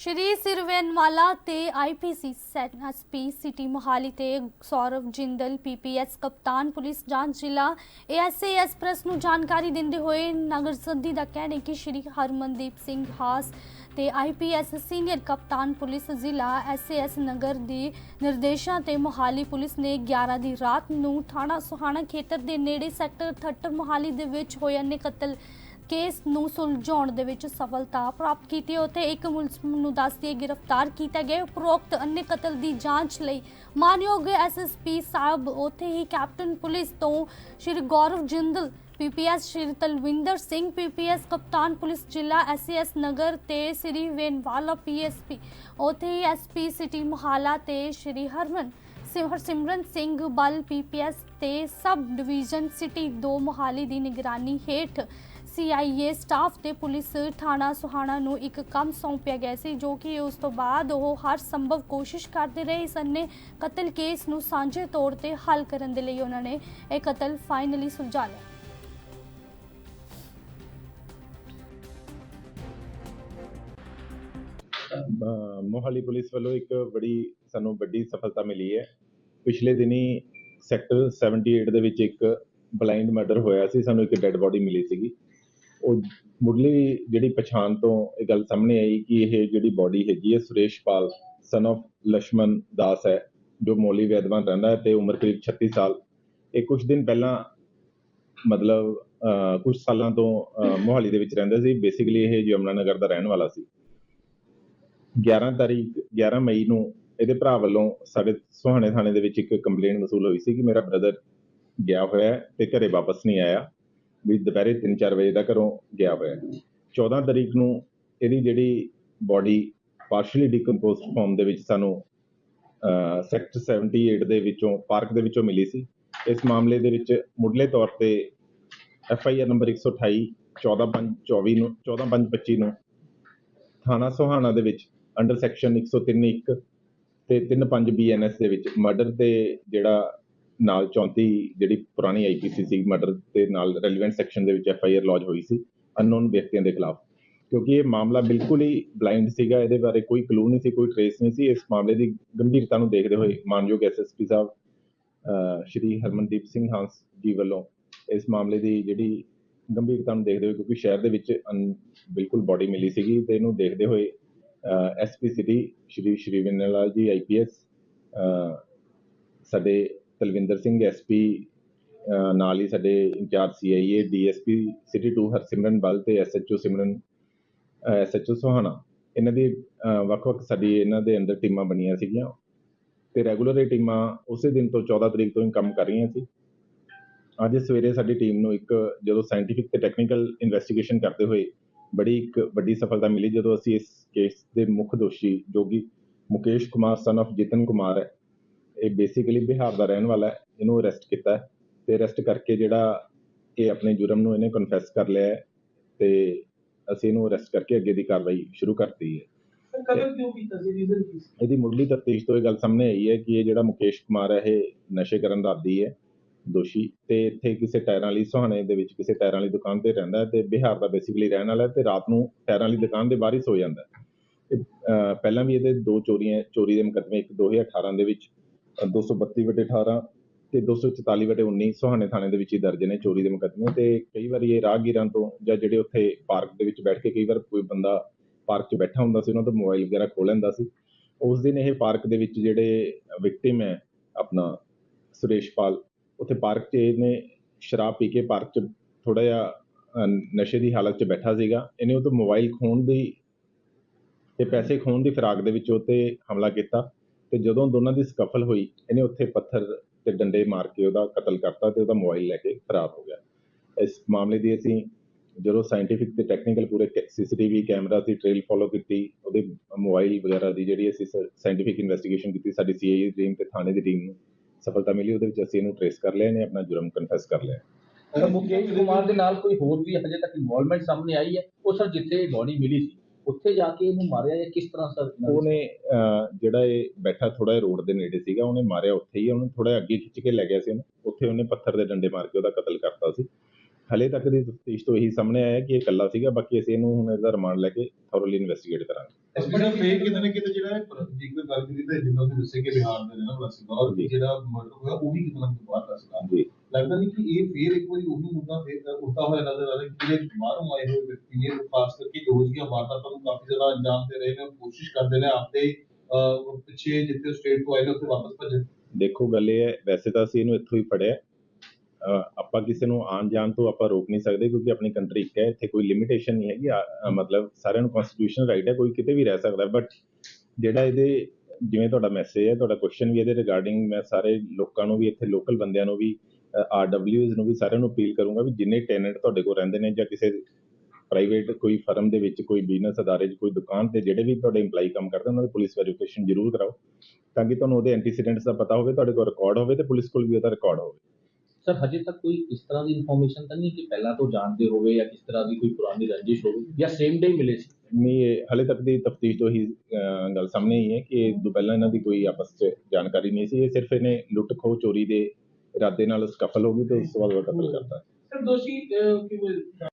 ਸ਼੍ਰੀ ਸਿਰਵੇਨਵਾਲਾ ਤੇ IPC SP city Mohali ਤੇ Saurav Jindal PPS ਕਪਤਾਨ ਪੁਲਿਸ ਜਾਂਚ ਜ਼ਿਲ੍ਹਾ ਏਐਸਏਐਸ ਪ੍ਰੈਸ ਨੂੰ ਜਾਣਕਾਰੀ ਦਿੰਦੇ ਹੋਏ ਨਗਰ ਸੰਧੀ ਦਾ ਕਹਿਣਾ ਕਿ ਸ਼੍ਰੀ ਹਰਮਨਦੀਪ ਸਿੰਘ ਹਾਸ ਤੇ ਆਈਪੀਐਸ ਸੀਨੀਅਰ ਕਪਤਾਨ ਪੁਲਿਸ ਜ਼ਿਲ੍ਹਾ ਐਸਏਐਸ ਨਗਰ ਦੇ ਨਿਰਦੇਸ਼ਾਂ ਤੇ ਮੋਹਾਲੀ ਪੁਲਿਸ ਨੇ 11 ਦੀ ਰਾਤ ਨੂੰ ਥਾਣਾ ਸੁਹਾਣਾ ਖੇਤਰ ਦੇ ਨੇੜੇ ਸੈਕਟਰ 78 ਮੋਹਾਲੀ ਦੇ ਵਿੱਚ ਹੋਏ ਅਨੇ ਕਤਲ ਕੇਸ ਨੂੰ ਸੁਲਝਾਉਣ ਦੇ ਵਿੱਚ ਸਫਲਤਾ ਪ੍ਰਾਪਤ ਕੀਤੀ ਉੱਥੇ ਇੱਕ ਮੁਲਜ਼ਮ ਨੂੰ ਦੱਸਦੇ ਗ੍ਰਿਫਤਾਰ ਕੀਤਾ ਗਿਆ ਉਪਰੋਕਤ ਅੰਨੇ ਕਤਲ ਦੀ ਜਾਂਚ ਲਈ ਮਾਨਯੋਗ ਐਸਐਸਪੀ ਸਾਹਿਬ, ਉੱਥੇ ਹੀ ਕੈਪਟਨ ਪੁਲਿਸ ਤੋਂ ਸ਼੍ਰੀ ਗੌਰਵ ਜਿੰਦਲ ਪੀਪੀਐਸ ਸ਼੍ਰੀ ਤਲਵਿੰਦਰ ਸਿੰਘ ਪੀਪੀਐਸ ਕਪਤਾਨ ਪੁਲਿਸ ਜ਼ਿਲ੍ਹਾ ਐਸਐਸ ਨਗਰ ਤੇ ਸ਼੍ਰੀ ਵੇਨਵਾਲਾ ਪੀਐਸਪੀ ਉੱਥੇ ਹੀ ਐਸਪੀ ਸਿਟੀ ਮੋਹਾਲਾ ਤੇ ਸ਼੍ਰੀ ਹਰਮਨ ਸਿਮਰ ਸਿਮਰਨ ਸਿੰਘ ਬਲ ਪੀਪੀਐਸ ਤੇ ਸਬ ਡਿਵੀਜ਼ਨ ਸਿਟੀ 2 ਮੋਹਾਲੀ ਦੀ ਨਿਗਰਾਨੀ ਹੇਠ ਸੀਆਈਏ ਸਟਾਫ ਤੇ ਪੁਲਿਸ ਥਾਣਾ ਸੁਹਾਣਾ ਨੂੰ ਇੱਕ ਕੰਮ ਸੌਂਪਿਆ ਗਿਆ ਸੀ, ਜੋ ਕਿ ਉਸ ਤੋਂ ਬਾਅਦ ਉਹ ਹਰ ਸੰਭਵ ਕੋਸ਼ਿਸ਼ ਕਰਦੇ ਰਹੇ। ਇਸ ਅੰਨੇ ਕਤਲ ਕੇਸ ਨੂੰ ਸਾਂਝੇ ਤੌਰ ਤੇ ਹੱਲ ਕਰਨ ਦੇ ਲਈ ਉਹਨਾਂ ਨੇ ਇਹ ਕਤਲ ਫਾਈਨਲੀ ਸੁਲਝਾ ਲਿਆ। ਮੋਹਾਲੀ ਪੁਲਿਸ ਵੱਲੋਂ ਇੱਕ ਬੜੀ ਸਾਨੂੰ ਵੱਡੀ ਸਫਲਤਾ ਮਿਲੀ ਹੈ। ਪਿਛਲੇ ਦਿਨੀ ਸੈਕਟਰ 78 ਦੇ ਵਿੱਚ ਇੱਕ ਬਲਾਈਂਡ ਮਰਡਰ ਹੋਇਆ ਸੀ, ਸਾਨੂੰ ਇੱਕ ਡੈੱਡ ਬੋਡੀ ਮਿਲੀ ਸੀਗੀ। ਉਹ ਮੁੱਢਲੀ ਜਿਹੜੀ ਪਛਾਣ ਤੋਂ ਇਹ ਗੱਲ ਸਾਹਮਣੇ ਆਈ ਕਿ ਇਹ ਜਿਹੜੀ ਬਾਡੀ ਹੈਗੀ ਹੈ, ਸੁਰੇਸ਼ ਪਾਲ ਸਨ ਆਫ ਲక్ష్మణ ਦਾਸ ਹੈ, ਜੋ ਮੌਲੀ ਵੈਦਵਾਨ ਰਹਿੰਦਾ ਹੈ ਤੇ ਉਮਰ ਕਰੀਬ 36 ਸਾਲ। ਇਹ ਕੁਝ ਦਿਨ ਪਹਿਲਾਂ ਮਤਲਬ ਕੁਝ ਸਾਲਾਂ ਤੋਂ ਮੋਹਾਲੀ ਦੇ ਵਿੱਚ ਰਹਿੰਦਾ ਸੀ। ਬੇਸਿਕਲੀ ਇਹ ਜਮਨਾ ਨਗਰ ਦਾ ਰਹਿਣ ਵਾਲਾ ਸੀ। 11 ਤਾਰੀਖ 11 ਮਈ ਨੂੰ ਇਹਦੇ ਭਰਾ ਵੱਲੋਂ ਸਾਡੇ ਸੁਹਾਣੇ ਥਾਣੇ ਦੇ ਵਿੱਚ ਇੱਕ ਕੰਪਲੇਂਟ ਵਸੂਲ ਹੋਈ ਸੀ ਕਿ ਮੇਰਾ ਬ੍ਰਦਰ ਗਿਆ ਹੋਇਆ ਤੇ ਘਰੇ ਵਾਪਸ ਨਹੀਂ ਆਇਆ। ਵੀ ਦੁਪਹਿਰੇ 3-4 ਵਜੇ ਦਾ ਘਰੋਂ ਗਿਆ ਹੋਇਆ ਹੈ। 14 ਤਰੀਕ ਨੂੰ ਇਹਦੀ ਜਿਹੜੀ ਬਾਡੀ ਪਾਰਸ਼ਲੀ ਡੀਕੰਪੋਜ਼ਡ ਫਾਰਮ ਦੇ ਵਿੱਚ ਸਾਨੂੰ ਸੈਕਟਰ 78 ਦੇ ਵਿੱਚੋਂ ਪਾਰਕ ਦੇ ਵਿੱਚੋਂ ਮਿਲੀ ਸੀ। ਇਸ ਮਾਮਲੇ ਦੇ ਵਿੱਚ ਮੁੱਢਲੇ ਤੌਰ ਤੇ ਐਫ ਆਈ ਆਰ ਨੰਬਰ 128 14524 ਨੂੰ 14525 ਨੂੰ ਥਾਣਾ ਸੋਹਾਣਾ ਦੇ ਵਿੱਚ ਅੰਡਰ ਸੈਕਸ਼ਨ 103(1) ਤੇ 35 ਬੀਐਨਐਸ ਦੇ ਵਿੱਚ ਮਰਡਰ ਤੇ ਜਿਹੜਾ ਨਾਲ 34 ਜਿਹੜੀ ਪੁਰਾਣੀ ਆਈਪੀਸੀ ਸੀ ਮਰਡਰ ਤੇ ਨਾਲ ਰੈਲੇਵੈਂਟ ਸੈਕਸ਼ਨ ਦੇ ਵਿੱਚ ਐੱਫ ਆਈ ਆਰ ਲੌਜ ਹੋਈ ਸੀ ਅਨਨੋਨ ਵਿਅਕਤੀਆਂ ਦੇ ਖਿਲਾਫ। ਕਿਉਂਕਿ ਇਹ ਮਾਮਲਾ ਬਿਲਕੁਲ ਹੀ ਬਲਾਈਂਡ ਸੀਗਾ, ਇਹਦੇ ਬਾਰੇ ਕੋਈ ਕਲੂ ਨਹੀਂ ਸੀ, ਕੋਈ ਟ੍ਰੇਸ ਨਹੀਂ ਸੀ। ਇਸ ਮਾਮਲੇ ਦੀ ਗੰਭੀਰਤਾ ਨੂੰ ਦੇਖਦੇ ਹੋਏ ਮਾਨਯੋਗ ਐਸਐਸਪੀ ਸਾਹਿਬ ਸ਼੍ਰੀ ਹਰਮਨਦੀਪ ਸਿੰਘ ਹਾਂਸ ਜੀ ਵੱਲੋਂ ਇਸ ਮਾਮਲੇ ਦੀ ਜਿਹੜੀ ਗੰਭੀਰਤਾ ਨੂੰ ਦੇਖਦੇ ਹੋਏ, ਕਿਉਂਕਿ ਸ਼ਹਿਰ ਦੇ ਵਿੱਚ ਅਨ- ਬਿਲਕੁਲ ਬਾਡੀ ਮਿਲੀ ਸੀਗੀ ਤੇ ਇਹਨੂੰ ਦੇਖਦੇ ਹੋਏ ਐਸਪੀ ਸਿਟੀ ਸ਼੍ਰੀ ਸ਼੍ਰੀ ਵਿਨਲਾਲ ਜੀ ਆਈਪੀਐਸ ਸਾਡੇ ਤਲਵਿੰਦਰ ਸਿੰਘ ਐਸਪੀ ਨਾਲ ਹੀ ਸਾਡੇ incharge CIA DSP city 2 Harsimran Bal ਤੇ ਐਸਐਚਓ ਸਿਮਰਨ ਐਸਐਚਓ ਸੁਹਾਣਾ। ਇਹਨਾਂ ਦੀ ਵੱਖ-ਵੱਖ ਸਾਡੀ ਇਹਨਾਂ ਦੇ ਅੰਦਰ ਟੀਮਾਂ ਬਣੀਆਂ ਸੀਗੀਆਂ। ਤੇ ਰੈਗੂਲਰ ਇਹ ਟੀਮਾਂ ਉਸੇ ਦਿਨ ਤੋਂ 14 ਤਰੀਕ ਤੋਂ ਹੀ ਕੰਮ ਕਰ ਰਹੀਆਂ ਸੀ। ਅੱਜ ਸਵੇਰੇ ਸਾਡੀ ਟੀਮ ਨੂੰ ਇੱਕ ਜਦੋਂ ਸਾਇੰਟੀਫਿਕ ਤੇ ਟੈਕਨੀਕਲ ਇਨਵੈਸਟੀਗੇਸ਼ਨ ਕਰਦੇ ਹੋਏ ਬੜੀ ਇੱਕ ਵੱਡੀ ਸਫਲਤਾ ਮਿਲੀ, ਜਦੋਂ ਅਸੀਂ ਇਸ ਕੇਸ ਦੇ ਮੁੱਖ ਦੋਸ਼ੀ, ਜੋ ਕਿ ਮੁਕੇਸ਼ ਕੁਮਾਰ ਸਨ of ਜਿਤਨ ਕੁਮਾਰ ਹੈ ਇਹ ਬੇਸਿਕਲੀ ਬਿਹਾਰ ਦਾ ਰਹਿਣ ਵਾਲਾ ਹੈ ਇਹਨੂੰ ਅਰੈਸਟ ਕੀਤਾ ਹੈ ਤੇ ਅਰੈਸਟ ਕਰਕੇ ਜਿਹੜਾ ਇਹ ਆਪਣੇ ਜੁਰਮ ਨੂੰ ਇਹਨੇ ਕਨਫੈਸ ਕਰ ਲਿਆ ਹੈ ਤੇ ਅਸੀਂ ਇਹਨੂੰ ਅਰੈਸਟ ਕਰਕੇ ਅੱਗੇ ਦੀ ਕਾਰਵਾਈ ਸ਼ੁਰੂ ਕਰਤੀ ਹੈ। ਕਤਲ ਕਿਉਂ ਕੀਤਾ ਸੀ ਰੀਜ਼ਨ ਕੀ ਸੀ ਇਹਦੀ ਮੁੱਢਲੀ ਤਫਤੀਸ਼ ਤੋਂ ਇਹ ਗੱਲ ਸਾਹਮਣੇ ਆਈ ਹੈ ਕਿ ਇਹ ਜਿਹੜਾ ਮੁਕੇਸ਼ ਕੁਮਾਰ ਹੈ ਇਹ ਨਸ਼ੇ ਕਰਨ ਦਾ ਆਦੀ ਹੈ ਦੋਸ਼ੀ ਤੇ ਇੱਥੇ ਕਿਸੇ ਟਾਇਰਾਂ ਵਾਲੀ ਸੁਹਾਣੇ ਦੇ ਵਿੱਚ ਕਿਸੇ ਟਾਇਰਾਂ ਵਾਲੀ ਦੁਕਾਨ ਤੇ ਰਹਿੰਦਾ ਤੇ ਬਿਹਾਰ ਦਾ ਬੇਸਿਕਲੀ ਰਹਿਣ ਵਾਲਾ ਹੈ ਤੇ ਰਾਤ ਨੂੰ ਟਾਇਰਾਂ ਵਾਲੀ ਦੁਕਾਨ ਦੇ ਬਾਹਰ ਹੀ ਸੋ ਜਾਂਦਾ ਪਹਿਲਾਂ ਵੀ ਇਹਦੇ ਦੋ ਚੋਰੀਆਂ ਚੋਰੀ ਦੇ ਮੁਕੱਦਮੇ ਇੱਕ 2018 ਦੇ ਵਿੱਚ ਅਹ, 232 ਵਟੇ 18 ਤੇ 244 ਵਟੇ 19 ਸੋਹਾਣੇ ਥਾਣੇ ਦੇ ਵਿੱਚ ਹੀ ਦਰਜ ਨੇ ਚੋਰੀ ਦੇ ਮੁਕੱਦਮੇ ਤੇ ਕਈ ਵਾਰੀ ਇਹ ਰਾਹਗੀਰਾਂ ਤੋਂ ਜਾਂ ਜਿਹੜੇ ਉੱਥੇ ਪਾਰਕ ਦੇ ਵਿੱਚ ਬੈਠ ਕੇ ਕਈ ਵਾਰ ਕੋਈ ਬੰਦਾ ਪਾਰਕ 'ਚ ਬੈਠਾ ਹੁੰਦਾ ਸੀ ਉਹਨਾਂ ਤੋਂ ਮੋਬਾਈਲ ਵਗੈਰਾ ਖੋਹ ਲੈਂਦਾ ਸੀ। ਉਸ ਦਿਨ ਇਹ ਪਾਰਕ ਦੇ ਵਿੱਚ ਜਿਹੜੇ ਵਿਕਟਿਮ ਹੈ ਆਪਣਾ ਸੁਰੇਸ਼ ਪਾਲ ਉੱਥੇ ਪਾਰਕ 'ਚ ਇਹਨੇ ਸ਼ਰਾਬ ਪੀ ਕੇ ਪਾਰਕ 'ਚ ਥੋੜਾ ਜਿਹਾ ਨਸ਼ੇ ਦੀ ਹਾਲਤ 'ਚ ਬੈਠਾ ਸੀਗਾ। ਇਹਨੇ ਉਹ ਤੋਂ ਮੋਬਾਈਲ ਖੋਹਣ ਦੀ ਤੇ ਪੈਸੇ ਖੋਣ ਦੀ ਫਿਰਾਕ ਦੇ ਵਿੱਚ ਉਹ ਤੇ ਹਮਲਾ ਕੀਤਾ। ਤੇ ਜਦੋਂ ਦੋਨਾਂ ਦੀ ਸਕਫਲ ਹੋਈ, ਇਹਨੇ ਉੱਥੇ ਪੱਥਰ ਤੇ ਡੰਡੇ ਮਾਰ ਕੇ ਉਹਦਾ ਕਤਲ ਕਰਤਾ ਤੇ ਉਹਦਾ ਮੋਬਾਈਲ ਲੈ ਕੇ ਫਰਾਰ ਹੋ ਗਿਆ। ਇਸ ਮਾਮਲੇ ਦੀ ਅਸੀਂ ਜਦੋਂ ਸਾਇੰਟੀਫਿਕ ਤੇ ਟੈਕਨੀਕਲ ਪੂਰੇ ਸੀਸੀਟੀਵੀ ਕੈਮਰਾ ਦੀ ਟ੍ਰੇਲ ਫੋਲੋ ਕੀਤੀ, ਉਹਦੇ ਮੋਬਾਈਲ ਵਗੈਰਾ ਦੀ ਜਿਹੜੀ ਅਸੀਂ ਸਾਇੰਟੀਫਿਕ ਇਨਵੈਸਟੀਗੇਸ਼ਨ ਕੀਤੀ, ਸਾਡੀ ਸੀਆਈਏ ਟੀਮ ਤੇ ਥਾਣੇ ਦੀ ਟੀਮ ਨੂੰ ਸਫਲਤਾ ਮਿਲੀ, ਉਹਦੇ ਵਿੱਚ ਅਸੀਂ ਇਹਨੂੰ ਟ੍ਰੇਸ ਕਰ ਲਿਆ, ਇਹਨੇ ਆਪਣਾ ਜੁਰਮ ਕਨਫੈਸ ਕਰ ਲਿਆ। ਮੁਕੇਸ਼ ਕੁਮਾਰ ਦੇ ਨਾਲ ਕੋਈ ਹੋਰ ਵੀ ਹਜੇ ਤੱਕ ਇਨਵੋਲਵਮੈਂਟ ਸਾਹਮਣੇ ਆਈ ਹੈ? ਉਹ ਸਰ ਜਿੱਥੇ ਬੋਡੀ ਮਿਲੀ ਸੀ। ਉੱਥੇ ਜਾ ਕੇ ਇਹਨੂੰ ਮਾਰਿਆ ਜਾਂ ਕਿਸ ਤਰ੍ਹਾਂ ਸਰ ਉਹਨੇ ਅਹ, ਜਿਹੜਾ ਇਹ ਬੈਠਾ ਥੋੜਾ ਜਿਹਾ ਰੋਡ ਦੇ ਨੇੜੇ ਸੀਗਾ ਉਹਨੇ ਮਾਰਿਆ ਉੱਥੇ ਹੀ ਉਹਨੂੰ ਥੋੜਾ ਅੱਗੇ ਖਿੱਚ ਕੇ ਲੈ ਗਿਆ ਸੀ ਉਹਨੂੰ। ਉੱਥੇ ਉਹਨੇ ਪੱਥਰ ਦੇ ਡੰਡੇ ਮਾਰ ਕੇ ਉਹਦਾ ਕਤਲ ਕਰਤਾ ਸੀ। ਹਲੇ ਤੱਕ ਦੀ ਤਫਤੀਸ਼ ਤੋਂ ਇਹੀ ਸਾਹਮਣੇ ਆਇਆ ਕਿ ਇਹ ਇਕੱਲਾ ਸੀਗਾ ਬਾਕੀ ਅਸੀਂ ਇਹਨੂੰ ਹੁਣ ਇਹਦਾ ਰਿਮਾਂਡ ਲੈ ਕੇ ਥੋਰਲੀ ਇਨਵੈਸਟੀਗੇਟ ਕਰਾਂਗੇ। ਐਸਪੀ ਸਾਹਿਬ ਫੇਰ ਕਿਤੇ ਨਾ ਕਿਤੇ ਜਿਹੜਾ ਹੈ ਇੱਕ ਗੱਲ ਕੀਤੀ ਤੇ ਜਿੱਦਾਂ ਤੁਸੀਂ ਦੱਸੇ ਕਿ ਬਿਹਾਰ ਦੇ ਨਾ ਵਸੀ ਔਰ ਜੀ। ਜਿਹੜਾ ਮਰਡਰ ਹੋਇਆ ਉਹ ਵੀ ਕਿਤੇ ਨਾ ਕਿਤੇ ਬਾਹਰ ਦੱਸਦਾ। ਜੀ। ਲੱਗਦਾ ਨਹੀਂ ਕਿ ਇਹ ਫੇਰ ਇੱਕ ਵਾਰੀ ਉਹੀ ਮੁੱਦਾ ਫੇਰ ਹੋਇਆ ਨਜ਼ਰ ਆ ਰਿਹਾ ਕਿ ਜਿਹੜੇ ਬਾਹਰੋਂ ਆਏ ਹੋਏ ਵਿਅਕਤੀ ਨੇ, ਖਾਸ ਕਰਕੇ ਰੋਜ਼ ਵਾਰਦਾਤਾਂ ਨੂੰ ਕਾਫੀ ਜ਼ਿਆਦਾ ਅੰਜਾਮ ਦੇ ਰਹੇ ਨੇ ਕੋਸ਼ਿਸ਼ ਕਰਦੇ ਨੇ ਆਪਦੇ ਪਿੱਛੇ ਜਿੱਥੇ ਸਟੇਟ ਤੋਂ ਆਏ ਨੇ, ਉੱਥੇ ਵਾਪਸ ਭੱਜਣ। ਦੇਖੋ, ਗੱਲ ਇਹ ਹੈ, ਵੈਸੇ ਤਾਂ ਅਸੀਂ ਇਹਨੂੰ ਇੱਥੋਂ ਹੀ ਫੜਿਆ। ਆਪਾਂ ਕਿਸੇ ਨੂੰ ਆਉਣ ਜਾਣ ਤੋਂ ਆਪਾਂ ਰੋਕ ਨਹੀਂ ਸਕਦੇ ਕਿਉਂਕਿ ਆਪਣੀ ਕੰਟਰੀ ਇੱਕ ਹੈ, ਇੱਥੇ ਕੋਈ ਲਿਮਿਟੇਸ਼ਨ ਨਹੀਂ ਹੈਗੀ। ਮਤਲਬ ਸਾਰਿਆਂ ਨੂੰ ਕਨਸਟੀਟਿਊਸ਼ਨਲ ਰਾਈਟ ਹੈ, ਕੋਈ ਕਿਤੇ ਵੀ ਰਹਿ ਸਕਦਾ। ਬਟ ਜਿਹੜਾ ਇਹਦੇ, ਜਿਵੇਂ ਤੁਹਾਡਾ ਮੈਸੇਜ ਹੈ, ਤੁਹਾਡਾ ਕੁਐਸਚਨ ਵੀ ਇਹਦੇ ਰਿਗਾਰਡਿੰਗ ਮੈਂ ਸਾਰੇ ਲੋਕਾਂ ਨੂੰ ਵੀ, ਇੱਥੇ ਲੋਕਲ ਬੰਦਿਆਂ ਨੂੰ ਵੀ ਆਰਡਬਲਯੂਜ਼ ਨੂੰ ਵੀ ਸਾਰਿਆਂ ਨੂੰ ਅਪੀਲ ਕਰੂੰਗਾ ਵੀ ਜਿੰਨੇ ਟੈਨੈਂਟ ਤੁਹਾਡੇ ਕੋਲ ਰਹਿੰਦੇ ਨੇ ਜਾਂ ਕਿਸੇ ਪ੍ਰਾਈਵੇਟ ਕੋਈ ਫਰਮ ਦੇ ਵਿੱਚ ਕੋਈ ਬਿਜ਼ਨਸ ਅਦਾਰੇ 'ਚ ਕੋਈ ਦੁਕਾਨ ਤੇ ਜਿਹੜੇ ਵੀ ਤੁਹਾਡੇ EMPLOYE ਕੰਮ ਕਰਦੇ ਉਹਨਾਂ ਦੀ ਪੁਲਿਸ ਵੈਰੀਫਿਕੇਸ਼ਨ ਜ਼ਰੂਰ ਕਰਾਓ ਤਾਂ ਕਿ ਤੁਹਾਨੂੰ ਉਹਦੇ ਐਂਟੀਸੀਡੈਂਟਸ ਦਾ ਪਤਾ ਹੋਵੇ ਤੁਹਾਡੇ ਕੋਲ ਰਿਕਾਰਡ ਹੋਵੇ ਤੇ ਪੁਲਿਸ ਕੋਲ ਵੀ ਉਹਦਾ ਰਿਕਾਰਡ ਹੋਵੇ। ਸਰ ਹਜੇ ਤੱਕ ਕੋਈ ਇਸ ਤਰ੍ਹਾਂ ਦੀ ਇਨਫੋਰਮੇਸ਼ਨ ਤਾਂ ਨਹੀਂ ਕਿ ਪਹਿਲਾਂ ਤੋਂ ਜਾਣਦੇ ਹੋਵੇ ਜਾਂ ਕਿਸ ਤਰ੍ਹਾਂ ਦੀ ਕੋਈ ਪੁਰਾਣੀ ਰੰਜਿਸ਼ ਹੋਵੇ ਜਾਂ ਸੇਮ ਡੇ ਮਿਲੇ ਸੀ? ਨਹੀਂ ਇਹ ਹਲੇ ਤੱਕ ਦੀ ਤਫਤੀਸ਼ ਤੋਂ ਹੀ ਗੱਲ ਸਾਹਮਣੇ ਆਈ ਹੈ ਕਿ ਪਹਿਲਾਂ ਇਹਨਾਂ ਦੀ ਕੋਈ ਆਪਸ 'ਚ ਜਾਣਕਾਰੀ ਨਹੀਂ ਸੀ। ਇਹ ਸਿਰਫ ਇਹਨੇ ਲੁੱਟ ਖੋਹ ਚੋਰੀ ਦੇ ਇਰਾਦੇ ਨਾਲ ਸਕਫਲ ਹੋ ਗਈ ਤੇ ਉਸ ਤੋਂ ਬਾਅਦ ਉਹ ਕਤਲ ਕਰਤਾ। ਸਰ ਦੋਸ਼ੀ ਕਿਵੇਂ